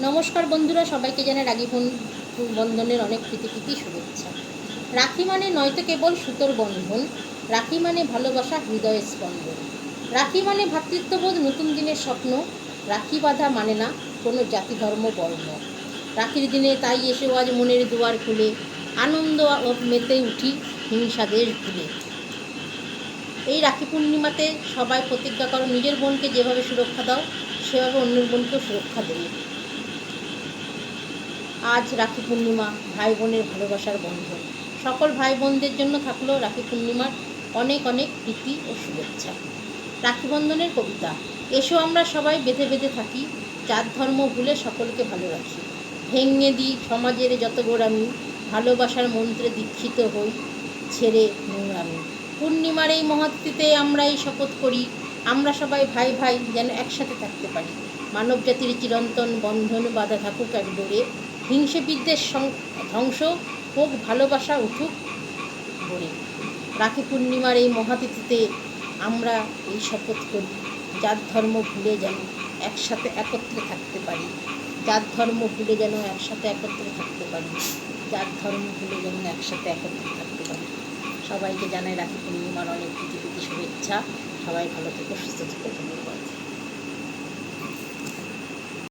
নমস্কার বন্ধুরা, সবাইকে রাখি বন- বন্ধনের অনেক প্রীতি শুভেচ্ছা। রাখি মানে নয়তো কেবল সুতোর বন্ধন, রাখি মানে ভালোবাসা, হৃদয়ের স্পন্দন। রাখি মানে ভ্রাতৃত্ববোধ নতুন দিনের স্বপ্ন, রাখি বাঁধা মানে না, কোনো জাতি ধর্ম, বর্ণ। রাখির দিনে তাই এসেও আজ মনের দুয়ার খুলে, আনন্দ মেতে উঠি হিংসা দেশ ভুলে এই রাখি পূর্ণিমাতে সবাই প্রতিজ্ঞা করো, নিজের বোনকে যেভাবে সুরক্ষা দাও, সেভাবে অন্যের বোনকেও সুরক্ষা দেবে। আজ রাখি পূর্ণিমা ভাই বোনের ভালোবাসার বন্ধন। সকল ভাই বোনদের জন্য থাকল রাখি পূর্ণিমার অনেক অনেক প্রীতি ও শুভেচ্ছা। রাখি বন্ধনের কবিতা, এসো আমরা সবাই বেঁধে বেঁধে থাকি, জাত ধর্ম ভুলে সকলকে ভালো রাখি। ভেঙে দিই সমাজের যত গোড়ামি, ভালোবাসার মন্ত্রে দীক্ষিত হই, ছেড়ে নোংরামি। পূর্ণিমার এই মহত্বিতে আমরা এই শপথ করি, আমরা সবাই ভাই ভাই যেন একসাথে থাকতে পারি। মানব জাতির চিরন্তন বন্ধন বাধা থাকুক এক ডোরে হিংসে বিদ্বেষ ধ্বংস হোক, ভালোবাসা উঠুক গড়ে রাখি পূর্ণিমার এই মহাতিথিতে আমরা এই শপথ করি, যার ধর্ম ভুলে যেন একসাথে একত্রে থাকতে পারি। যার ধর্ম ভুলে যেন একসাথে একত্রে থাকতে পারি। যার ধর্ম ভুলে যেন একসাথে একত্রে থাকতে পারি। সবাইকে জানাই রাখি পূর্ণিমার অনেক প্রীতি শুভেচ্ছা। সবাই ভালো থেকো, সুস্থ থেকো, ধন্যবাদ।